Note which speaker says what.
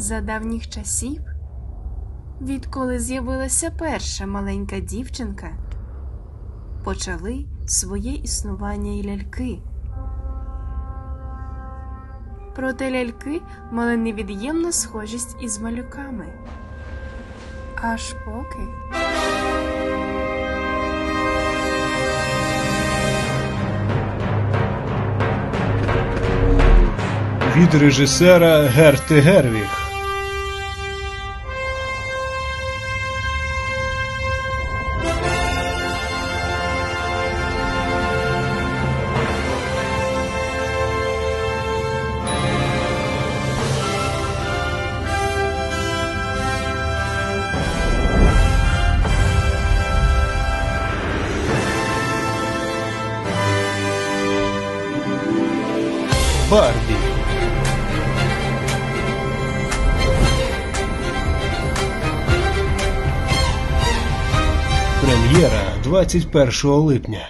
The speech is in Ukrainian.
Speaker 1: За давніх часів, відколи з'явилася перша маленька дівчинка, почали своє існування й ляльки. Проте ляльки мали невід'ємну схожість із малюками. Аж поки.
Speaker 2: від режисера Герти Гервіг. Барбі. Прем'єра 21 липня.